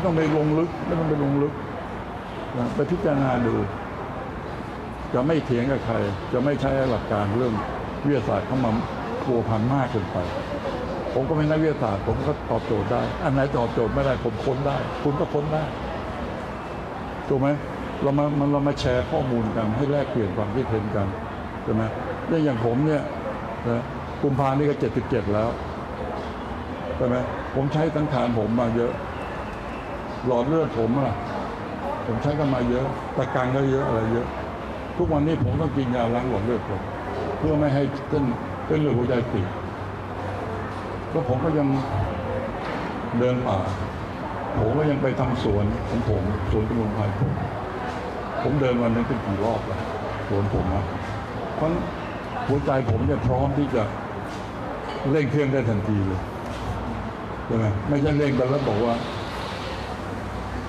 ไม่ต้องไปลงลึก ไม่ต้องไปลงลึกนะไปพิจารณาดู จะไม่เถียงกับใคร จะไม่ใช้หลักการเรื่องวิทยาศาสตร์เข้ามาพัวพันมากเกินไป ผมก็เป็นนักวิทยาศาสตร์ ผมก็ตอบโจทย์ได้ อันไหนตอบโจทย์ไม่ได้ผมค้นได้ คุณก็ค้นได้ถูกไหมเรามามันเรามาแชร์ข้อมูลกันให้แลกเปลี่ยนความคิดเห็นกันใช่ไหมเรื่องอย่างผมเนี่ยนะกุมภานี่ก็เจ็ดสิบเจ็ดแล้วใช่ไหมผมใช้สังขารผมมาเยอะ หลอดเลือดผมอะผมใช้กันมาเยอะตะการก็เยอะอะไรเยอะ ทุกวันนี้ผมต้องกินยาล้างหลอดเลือดผมเพื่อไม่ให้เส้นเส้นเลือดหัวใจตีบแล้วผมก็ยังเดินป่า ผมก็ยังไปทำสวนของผมสวนสมุนไพรผมผมเดินวันหนึงเป็นกี่รอบแล้วสวนผมนะเพราะหัวใจผมเนี่ยพร้อมที่จะเร่งเครื่องได้ทันทีเลยใช่ไหมไม่ใช่เร่งไปแล้วบอกว่า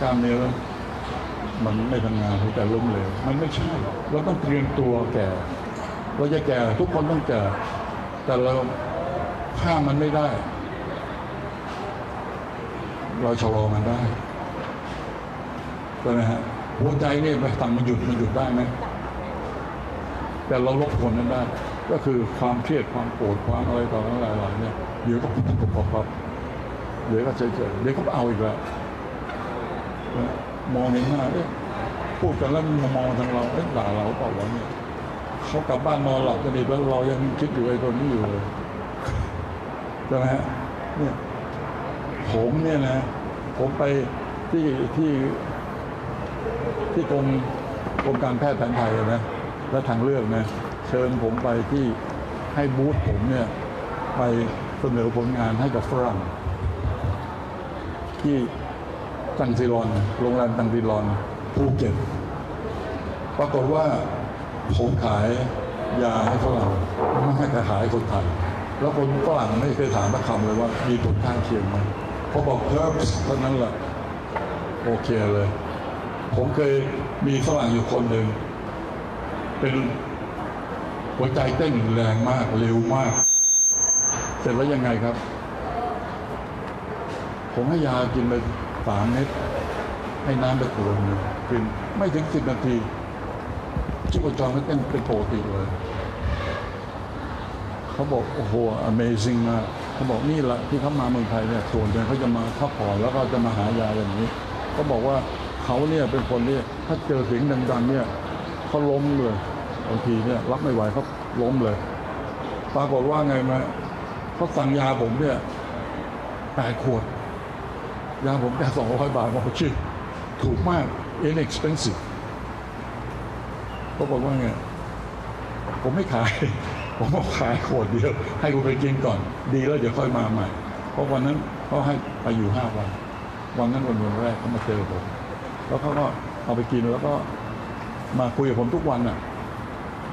กล้ามเนื้อมันไม่ทำงานหัวใจล้มเหลวมันไม่ใช่ เราต้องเตรียมตัวแก่เราจะแก่ทุกคนต้องแก่ แต่เราข้ามมันไม่ได้ เราชะลอมันได้ใช่ไหมฮะหัวใจนี่ไปสั่งมันหยุดมันหยุดได้ไหมแต่เราลดผลนั้นได้ ก็คือความเครียดความโกรธความอะไรต่ออะไรหลายๆเนี่ยเดี๋ยวก็ปุ๊บปุ๊บปุ๊บปุ๊บเดี๋ยวก็เฉยๆเดี๋ยวก็เอาอีกแล้ว มองเห็นหน้าเอ๊ะพูดกันแล้วมันมองทางเราเอ๊ะด่าเราเปล่าวะเนี่ยเขากลับบ้านนอนหลับกันดีแล้วเรายังคิดอยู่ไอ้ตัวนี้อยู่เลยใช่ไหมฮะเนี่ยผมเนี่ยนะ ผมไปที่ที่ที่กรมกรมการแพทย์แผนไทยนะและทางเลือกนะเชิญผมไปที่ให้บูธผมเนี่ย ไปเสนอผลงานให้กับฝรั่งที่ ตังซิลอนโรงแรมตังซิลอนภูเก็ตปรากฏว่าผมขายยาให้ฝรั่งไม่ให้ขายคนไทยแล้วคนฝรั่งไม่เคยถามสักคำเลยว่ามีผลข้างเคียงไหมเพอบอกเพิร์สเท่านั้นแหละโอเคเลย ผมเคยมีฝรั่งอยู่คนหนึ่ง เป็นหัวใจเต้นแรงมากเร็วมาก เสร็จแล้วยังไงครับ ผมให้ยากินไป สามเม็ดให้น้ำไปขวดหนึงกินไม่ถึงสิบนาทีชีพจรมันเต้นเป็นปกติเลย เขาบอก โอ้โห Amazing มากเขาบอกนี่แหละที่เขามาเมืองไทยเนี่ยส่วนใหญ่เขาจะมาพักผ่อนแล้วก็จะมาหายาอย่างนี้เขาบอกว่าเขาเนี่ยเป็นคนที่ถ้าเจอเสียงดังๆเนี่ยเขาล้มเลยบางทีเนี่ยรับไม่ไหวเขาล้มเลย ปรากฏว่าไงมาเขาสั่งยาผมเนี่ยแปดขวด ยาผมแค่สองร้อยบาทบอชื่อถูกมาก inexpensive เขาบอกว่าไงผมไม่ขาย ผมบอกขายขวดเดียว ให้คุณไปกินก่อน ดีแล้วเดี๋ยวค่อยมาใหม่ เพราะวันนั้นเขาให้ไปอยู่ห้าวัน วันนั้นวันวันแรกเขามาเจอผม แล้วเขาก็เอาไปกินแล้วก็มาคุยกับผมทุกวันอะ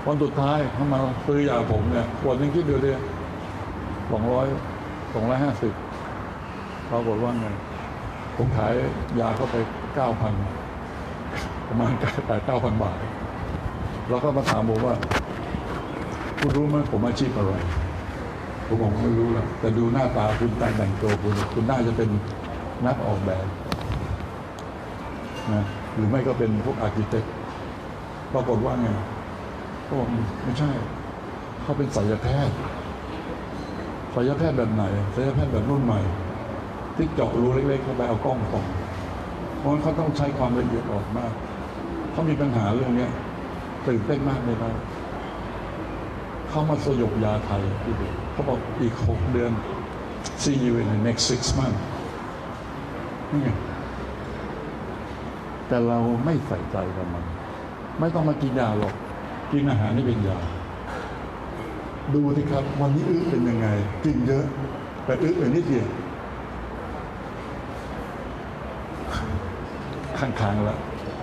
วันสุดท้ายเขามาซื้อยาผมเนี่ยขวดนึงคิดดูดิสองร้อยสองร้อยห้าสิบปรากฏว่าไง ผมขายยาเข้าไปเก้าพันประมาณแปดเก้าพันบาท แล้วก็มาถามผมว่า คุณรู้ไหมผมอาชีพอะไร ผมบอกไม่รู้แล้วแต่ดูหน้าตาคุณแต่งแต่งตัวคุณ คุณน่าจะเป็นนักออกแบบนะหรือไม่ก็เป็นพวกอาร์เคเต็กปรากฏว่าไงเขาบอกไม่ใช่ เขาเป็นศัลยแพทย์ศัลยแพทย์แบบไหนศัลยแพทย์แบบรุ่นใหม่ ที่เจาะรูเล็กๆเข้าไปเอากล้องส่องเพราะฉะนั้นเขาต้องใช้ความละเอียดอ่อนมาก เขามีปัญหาเรื่องเนี้ยตื่นเต้นมากเลยนะเขามาสยบยาไทยที่ดูเขาบอกอีกหกเดือน see you in the next six months นี่ไงแต่เราไม่ใส่ใจกับมัน ไม่ต้องมากินยาหรอก กินอาหารนี่เป็นยา ดูสิครับ วันนี้อื้อเป็นยังไง กินเยอะ แต่อื้อเป็นนิดเดียว ข้างๆแล้ว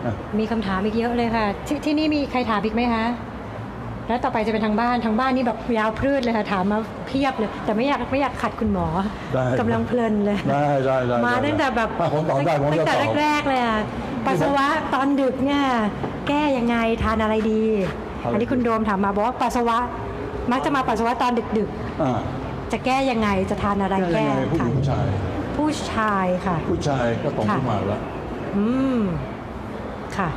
อะมีคำถามอีกเยอะเลยค่ะทที่นี่มีใครถามอีกไหมคะ แล้วต่อไปจะเป็นทางบ้านทางบ้านนี่แบบยาวพรืดเลยค่ะถามมาเพียบเลย แต่ไม่อยากไม่อยากขัดคุณหมอได้กำลังเพลินเลย ได้ได้ได้มาได้ตั้งแต่แบบถ้าผมตอบได้ผมตั้จะงแต่ตอบ แรกๆเลยอะปัสสาวะตอนดึกเนี่ยแก้ยังไงทานอะไรดี อะไร อันนี้คุณโดมถามมาบอกว่าปัสสาวะมักจะมาปัสสาวะตอนดึกอ่าๆ จะแก้ยังไงจะทานอะไรแก้แก้ยังไงผู้หญิงผู้ชาย ผู้ชายค่ะ ผู้ชายก็ต้องค่ะ ขึ้นมาแล้ว อืม ค่ะ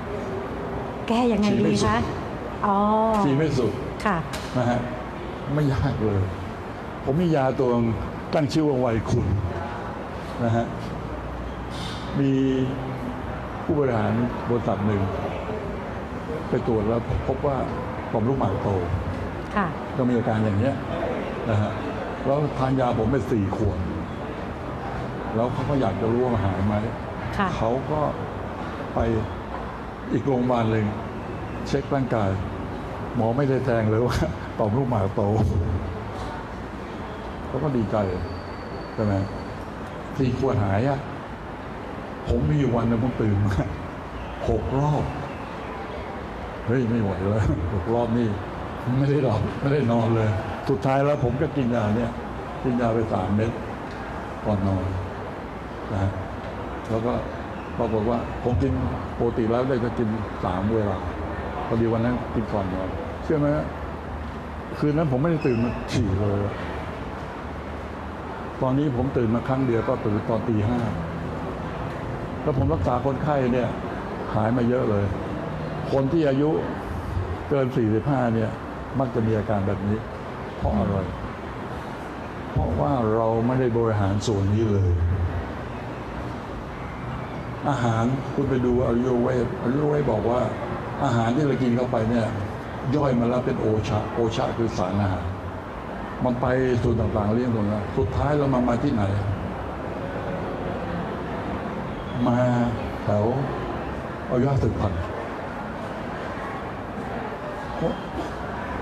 แก้ยังไงฉีดไม่ดีสุดคะ อ๋อสีไม่สุด ค่ะ นะฮะ ไม่ยากเลย ผมมียาตัวนึงตั้งชื่อว่าไวคุณนะฮะ มีผู้บริหารบริษัทหนึ่ง ไปตรวจแล้วพบว่าต่อมลูกหมากโต ค่ะ ก็มีอาการอย่างเนี้ยนะฮะ แล้วทานยาผมไปสี่ขวด แล้วเขาก็อยากจะรู้ว่าหายไหม ค่ะเขาก็ไปอีกโรงพยาบาลหนึ่งเช็คร่างกาย หมอไม่ได้แทงเลยว่าต่อมลูกหมากโตเขาก็ดีใจใช่ไหมสี่ขวดหายอะผมมีอยู่วันหนึงผมตื่นมาหกรอบเฮ้ยไม่ไหวแล้วหกรอบนี่ไม่ได้หลับไม่ได้นอนเลย สุดท้ายแล้วผมก็กินยาเนี่ย กินยาไปสามเม็ดก่อนนอนนะ แล้วก็ปรากฏว่าผมกินปกติแล้วได้จะกินสามเวลาพอดีวันนั้นกินก่อนนอนเชื่อไหมฮะคืนนั้นผมไม่ได้ตื่นมาฉี่เลย ตอนนี้ผมตื่นมาครั้งเดียวก็ตื่นตอนตีห้าแล้วผมรักษาคนไข้เนี่ย หายมาเยอะเลย คนที่อายุเกิน45เนี่ย มักจะมีอาการแบบนี้ เพราะอะไร เพราะว่าเราไม่ได้บริหารส่วนนี้เลย อาหารคุณไปดูอายุเวทอายุเวทบอกว่า อาหารที่เรากินเข้าไปเนี่ยย่อยมาแล้วเป็นโอชาโอชาคือสารอาหารมันไปส่วนต่างๆเรียงตรงนั้นสุดท้ายเรามามาที่ไหน มาแถวอวัยวะสืบพันธุ์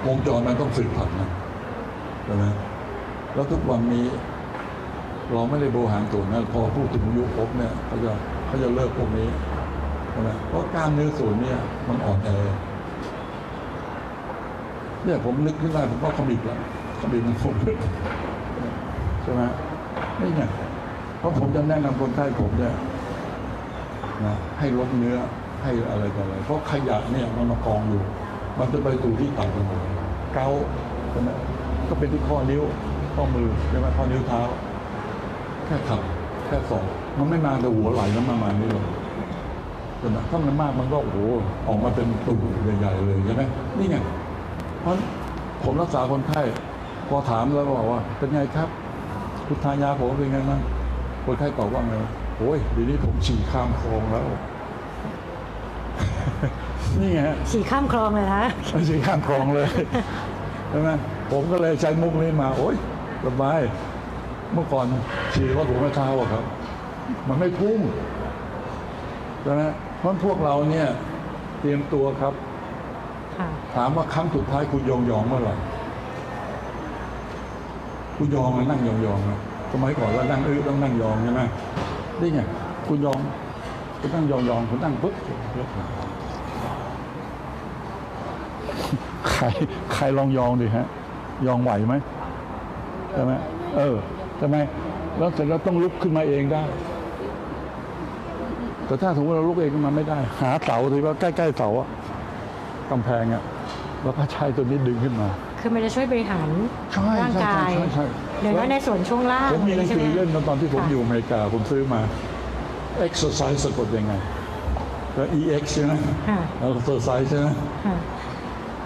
วงจรมันต้องสืบพันธุ์นะใช่ไหมแล้วทุกวันนี้ เราไม่ได้บริหารตัวนั้นพอพูดถึงอายุครบเนี่ยเขาจะ เขาจะเลิกพวกนี้ใช่ไหมเพราะกล้ามเนื้อส่วนเนี่ยมันอ่อนแอเนี่ยผมนึกขึ้นได้ผมก็ขมิบแล้วขมิบมันผมใช่ไหมนี่ไงเพราะผมจะแนะนำคนไข้ผมเนี่ยนะให้ลดเนื้อให้อะไรต่ออะไร เพราะขยะเนี่ยมันมากองอยู่ มันจะไปสู่ที่ต่ำไปหมดเกาใช่ไหมก็เป็นที่ข้อนิ้วข้อมือใช่ไหมข้อนิ้วเท้าแค่ขับ แค่สองมันไม่มาแต่หัวไหล่แล้วมามานี่หรอกใช่ไหมถ้ามันมากมันก็โอ้โหออกมาเป็นตุ่มใหญ่ๆเลยใช่ไหมนี่ไงเพราะผมรักษาคนไข้พอถามแล้วบอกว่า เป็นไงครับ คุณทานยาผมเป็นไงบ้างคนไข้ตอบว่าไงโอ้ยเดี๋ยวนี้ผมฉี่ข้ามคลองแล้ว นี่ไงฮะฉี่ข้ามคลองเลยคะไม่ฉี่ข้ามคลองเลยใช่ไหมผมก็เลยใช้มุกนี้มา โอ้ยสบาย เมื่อก่อนฉี่ว่าผมไม่เท้าอะครับ มันไม่พุ่งใช่ไหมเพราะพวกเราเนี่ยเตรียมตัวครับ ถามว่าครั้งสุดท้ายคุณยองยองเมื่อไหร่คุณยองมานั่งยองยองนะสมัยก่อนเรานั่งอื้อต้องนั่งยองใช่ไหมนี่ไงคุณยองคุณนั่งยองยองคุณนั่งปุ๊บยกมาใครใครลองยองดิฮะ ยองไหวไหมใช่ไหมเออ ใช่ไหมแล้วเสร็จแล้วต้องลุกขึ้นมาเองได้ แต่ถ้าสมมติเราลุกเองขึ้นมาไม่ได้ หาเสาที่ว่าใกล้ๆเสาอะกำแพงอะแล้วก็ใช้ตัวนี้ดึงขึ้นมาคือมันจะช่วยบริหารใช่ร่างกายใช่ใช่ใช่เดี๋ยวว่าในส่วนช่วงล่างผมมีหนังสือเล่นตอนที่ผมค่ะอยู่อเมริกาผมซื้อมา exercise สะกดยังไงก็ ex ใช่ไหมค่ะแล้ว exercise ใช่ไหมค่ะ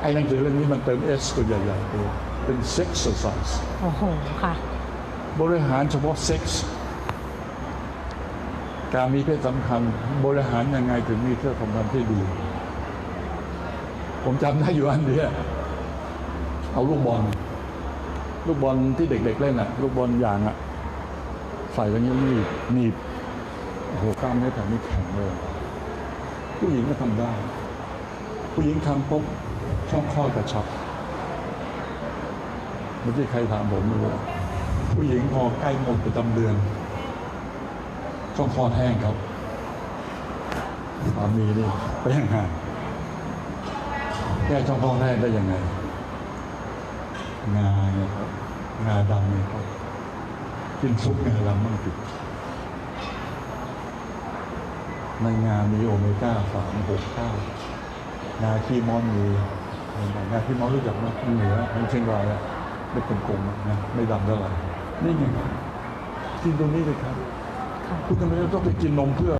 ไอ้หนังสือเล่มนี้มันเติม s ตัวใหญ่ๆตัวเป็น exercise โอ้โหค่ะ บริหารเฉพาะเซ็กส์การมีเพศสัมพันธ์บริหารยังไงถึงมีเพศสัมพันธ์ที่ดี ผมจำได้อยู่อันเดียวเอาลูกบอลลูกบอลที่เด็ก ๆ เล่นอะลูกบอลยางอะใส่อย่างนี้หนีบหนีบโอ้โหกล้ามเนื้อแถวนี้แข็งเลย ผู้หญิงก็ทำได้ ผู้หญิงทำปุ๊บช่องคลอดกระชับเมื่อกี้ใครถามผมไม่รู้ ผู้หญิงพอใกล้หมดประจำเดือนช่องคลอดแห้งครับสามีนี่ไปยังไงแก้ช่องคลอดแห้งได้ยังไง งาไงครับงาดำไงครับกินซุปงาดำบ้างสิในงามีโอเมก้าสามหกเก้างาขี้มอนมีงาขี้มอนรู้จักไหมมันเหนือมันเชียงรายอะไม่เป็นกลมๆนะไม่ดำเท่าไหร่ นี่ไงกินตรงนี้เลยครับค่ะคุณทำไมต้องไปกินนมเพื่อ